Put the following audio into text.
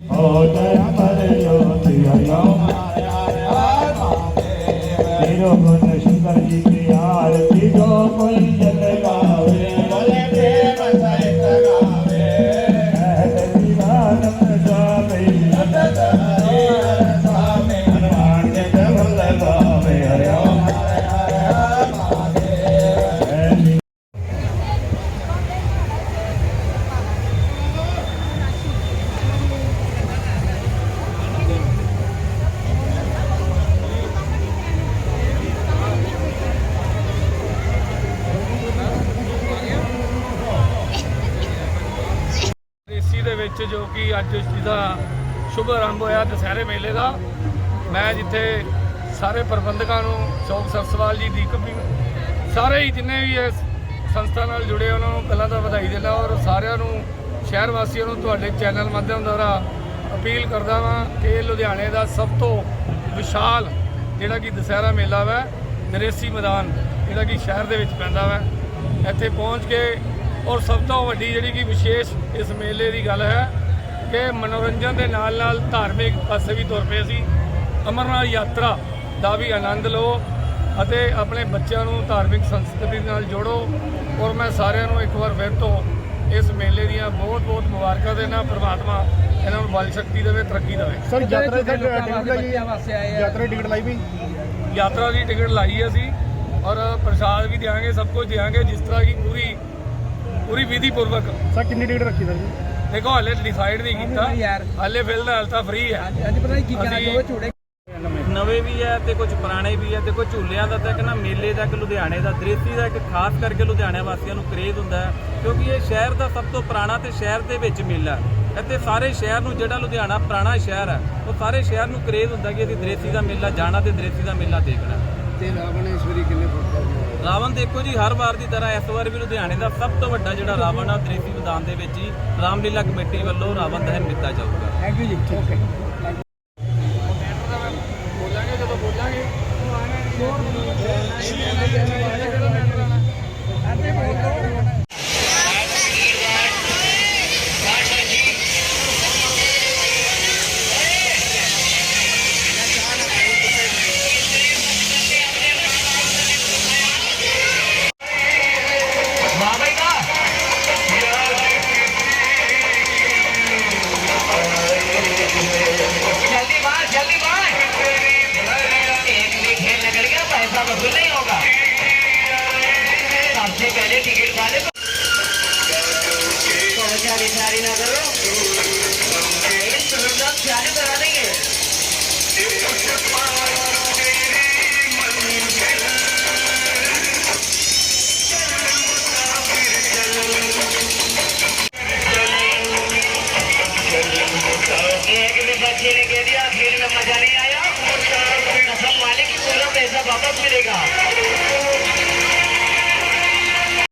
ਹੋ ਜੈ ਅਮਰ ਜੋਤਿ ਹਰਿਓ ਤੇਰੋ ਗੁਣ ਸ਼ੰਕਰ ਜੀ ਕੀ ਆਰਤੀ ਵਿੱਚ ਜੋ ਕਿ ਅੱਜ ਜਿਹਦਾ ਸ਼ੁਭ ਆਰੰਭ ਹੋਇਆ ਦੁਸਹਿਰੇ ਮੇਲੇ ਦਾ। ਮੈਂ ਜਿੱਥੇ ਸਾਰੇ ਪ੍ਰਬੰਧਕਾਂ ਨੂੰ ਸ਼ੌਕ ਸਰਸਵਾਲ ਜੀ ਦੀ ਕਮੀ ਸਾਰੇ ਹੀ ਜਿੰਨੇ ਵੀ ਇਸ ਸੰਸਥਾ ਨਾਲ ਜੁੜੇ ਉਹਨਾਂ ਨੂੰ ਪਹਿਲਾਂ ਤਾਂ ਵਧਾਈ ਦਿੰਦਾ ਔਰ ਸਾਰਿਆਂ ਨੂੰ, ਸ਼ਹਿਰ ਵਾਸੀਆਂ ਨੂੰ ਤੁਹਾਡੇ ਚੈਨਲ ਮਾਧਿਅਮ ਦੁਆਰਾ ਅਪੀਲ ਕਰਦਾ ਵਾਂ ਕਿ ਲੁਧਿਆਣੇ ਦਾ ਸਭ ਤੋਂ ਵਿਸ਼ਾਲ ਜਿਹੜਾ ਕਿ ਦੁਸਹਿਰਾ ਮੇਲਾ ਵਾ, ਨਰੇਸੀ ਮੈਦਾਨ, ਜਿਹੜਾ ਕਿ ਸ਼ਹਿਰ ਦੇ ਵਿੱਚ ਪੈਂਦਾ ਵਾ। ਇੱਥੇ ਪਹੁੰਚ ਕੇ ਔਰ ਸਭ ਤੋਂ ਵੱਡੀ ਜਿਹੜੀ ਕਿ ਵਿਸ਼ੇਸ਼ ਇਸ ਮੇਲੇ ਦੀ ਗੱਲ ਹੈ ਕਿ ਮਨੋਰੰਜਨ ਦੇ ਨਾਲ ਨਾਲ ਧਾਰਮਿਕ ਪਾਸੇ ਵੀ ਤੁਰ ਪਏ ਸੀ। ਅਮਰਨਾਥ ਯਾਤਰਾ ਦਾ ਵੀ ਆਨੰਦ ਲਓ ਅਤੇ ਆਪਣੇ ਬੱਚਿਆਂ ਨੂੰ ਧਾਰਮਿਕ ਸੰਸਕ੍ਰਿਤੀ ਨਾਲ ਜੋੜੋ। ਔਰ ਮੈਂ ਸਾਰਿਆਂ ਨੂੰ ਇੱਕ ਵਾਰ ਫਿਰ ਤੋਂ ਇਸ ਮੇਲੇ ਦੀਆਂ ਬਹੁਤ ਬਹੁਤ ਮੁਬਾਰਕਾਂ ਦੇਣਾ ਪ੍ਰਮਾਤਮਾ ਇਹਨਾਂ ਨੂੰ ਬਲ ਸ਼ਕਤੀ ਦੇਵੇ ਤਰੱਕੀ ਦੇਵੇ। ਸਰ ਯਾਤਰਾ ਦੀ ਟਿਕਟ ਲਾਈ ਯਾਤਰਾ ਦੀ ਟਿਕਟ ਲਾਈ ਵੀ? ਯਾਤਰਾ ਦੀ ਟਿਕਟ ਲਾਈ ਹੈ ਅਸੀਂ ਔਰ ਪ੍ਰਸ਼ਾਦ ਵੀ ਦਿਆਂਗੇ ਸਭ ਕੁਝ ਦਿਆਂਗੇ। ਜਿਸ ਤਰ੍ਹਾਂ ਕਿ ਪੂਰੀ ਪੂਰੀ ਵਿਧੀ ਪੂਰਵਕ ਸਰ ਕਿੰਨੀ ਟਿਕਟ ਰੱਖੀ ਸਰ ਜੀ? ਦੇਖੋ ਹਾਲੇ ਡਿਸਾਈਡ ਨਹੀਂ ਕੀਤਾ। ਹਾਲੇ ਫਿਲਹਾਲ ਤਾਂ ਫ੍ਰੀ ਹੈ। ਅੱਜ ਪਤਾ ਨਹੀਂ ਕੀ ਕਹਿਣਾ ਚਾਹੋਗੇ ਝੂੜੇ ਨਵੇਂ ਵੀ ਹੈ ਤੇ ਕੁਝ ਪੁਰਾਣੇ ਵੀ ਹੈ ਦੇਖੋ ਝੂਲਿਆਂ ਦਾ ਤਾਂ ਨਾ ਮੇਲੇ ਦਾ ਇੱਕ ਲੁਧਿਆਣੇ ਦਾ ਦ੍ਰਿਸ਼ਟੀ ਦਾ ਇੱਕ ਖਾਸ ਕਰਕੇ ਲੁਧਿਆਣੇ ਵਾਸੀਆਂ ਨੂੰ ਕਰੇਜ਼ ਹੁੰਦਾ ਕਿਉਂਕਿ ਇਹ ਸ਼ਹਿਰ ਦਾ ਸਭ ਤੋਂ ਪੁਰਾਣਾ ਤੇ ਸ਼ਹਿਰ ਦੇ ਵਿੱਚ ਮੇਲਾ ਇੱਥੇ ਸਾਰੇ ਸ਼ਹਿਰ ਨੂੰ ਜਿਹੜਾ ਲੁਧਿਆਣਾ ਪੁਰਾਣਾ ਸ਼ਹਿਰ ਹੈ ਉਹ ਸਾਰੇ ਸ਼ਹਿਰ ਨੂੰ ਕਰੇਜ਼ ਹੁੰਦਾ ਕਿ ਅਸੀਂ ਦ੍ਰਿਸ਼ਟੀ ਦਾ ਮੇਲਾ ਜਾਣਾ ਤੇ ਦ੍ਰਿਸ਼ਟੀ ਦਾ ਮੇਲਾ ਦੇਖਣਾ ਤੇ ਰਾਵਣ ਇਸ ਵਾਰੀ ਕਿੰਨੇ ਫੁੱਟ ਰਾਵਣ ਦੇਖੋ ਜੀ ਹਰ ਵਾਰ ਦੀ ਤਰ੍ਹਾਂ ਇਸ ਵਾਰ ਵੀ ਲੁਧਿਆਣੇ ਦਾ ਸਭ ਤੋਂ ਵੱਡਾ ਜਿਹੜਾ ਰਾਵਣ ਆ ਦ੍ਰਿਸ਼ਟੀ ਮੈਦਾਨ ਦੇ ਵਿੱਚ ਹੀ ਰਾਮਲੀਲਾ ਕਮੇਟੀ ਵੱਲੋਂ ਰਾਵਣ ਦਹਨ ਕੀਤਾ ਜਾਊਗਾ। ਥੈਂਕ ਯੂ ਜੀ। ਓਕੇ ਬੋਲਾਂਗੇ ਜਦੋਂ ਬੋਲਾਂਗੇ। Vamos, जाएगा